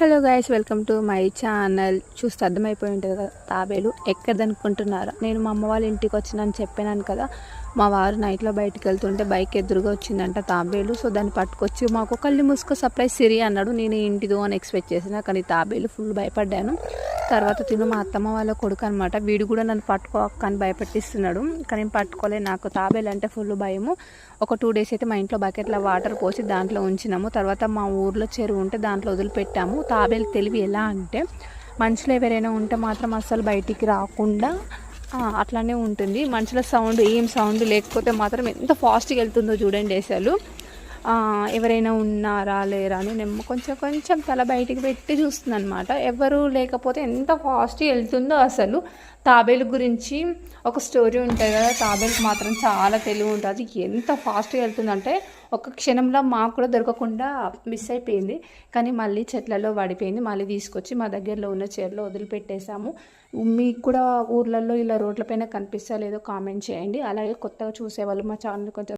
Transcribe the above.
Hello guys welcome to my channel చూస్తే అర్థమైపోయి ఉంటుంది కదా తాబేలు ఎక్కడదనుకుంటున్నారా? నేను మా అమ్మ వాళ్ళ ఇంటికి వచ్చినాను చెప్పాను కదా మా వారు నైట్లో బయటికి వెళ్తుంటే బైక్ ఎదురుగా వచ్చిందంట తాబేలు. సో దాన్ని పట్టుకొచ్చి మాకు కళ్ళు మూసుకో సప్లై సిరి అన్నాడు. నేను ఇంటిదో అని ఎక్స్పెక్ట్ చేసిన కానీ తాబేలు ఫుల్ భయపడ్డాను. తర్వాత తిను మా అత్తమ్మ వాళ్ళ కొడుకు అనమాట వీడు కూడా నన్ను పట్టుకోక అని భయపెట్టిస్తున్నాడు. కానీ నేను పట్టుకోలే. నాకు తాబేలు అంటే ఫుల్ భయము. ఒక టూ డేస్ అయితే మా ఇంట్లో బకెట్లో వాటర్ పోసి దాంట్లో ఉంచినాము. తర్వాత మా ఊర్లో చెరువు ఉంటే దాంట్లో వదిలిపెట్టాము. తాబేలు తెలివి ఎలా అంటే మనుషులు ఎవరైనా ఉంటే మాత్రం అస్సలు బయటికి రాకుండా అట్లానే ఉంటుంది. మనుషుల సౌండ్ ఏం సౌండ్ లేకపోతే మాత్రం ఎంత ఫాస్ట్గా వెళ్తుందో చూడండి అసలు. ఎవరైనా ఉన్నారా లేరా అని నేను కొంచెం కొంచెం తల బయటికి పెట్టి చూస్తుంది అనమాట ఎవరు లేకపోతే ఎంత ఫాస్ట్గా వెళ్తుందో అసలు తాబేలు గురించి ఒక స్టోరీ ఉంటుంది కదా తాబేలుకి మాత్రం చాలా తెలివి ఉంటుంది. ఎంత ఫాస్ట్గా వెళ్తుందంటే ఒక క్షణంలో మాకు కూడా దొరకకుండా మిస్ అయిపోయింది. కానీ మళ్ళీ చెట్లలో పడిపోయింది. మళ్ళీ తీసుకొచ్చి మా దగ్గరలో ఉన్న చీరలో వదిలిపెట్టేసాము మీకు కూడా ఊర్లలో ఇలా రోడ్లపైన కనిపిస్తా లేదో కామెంట్ చేయండి. అలాగే కొత్తగా చూసేవాళ్ళు మా ఛానల్ కొంచెం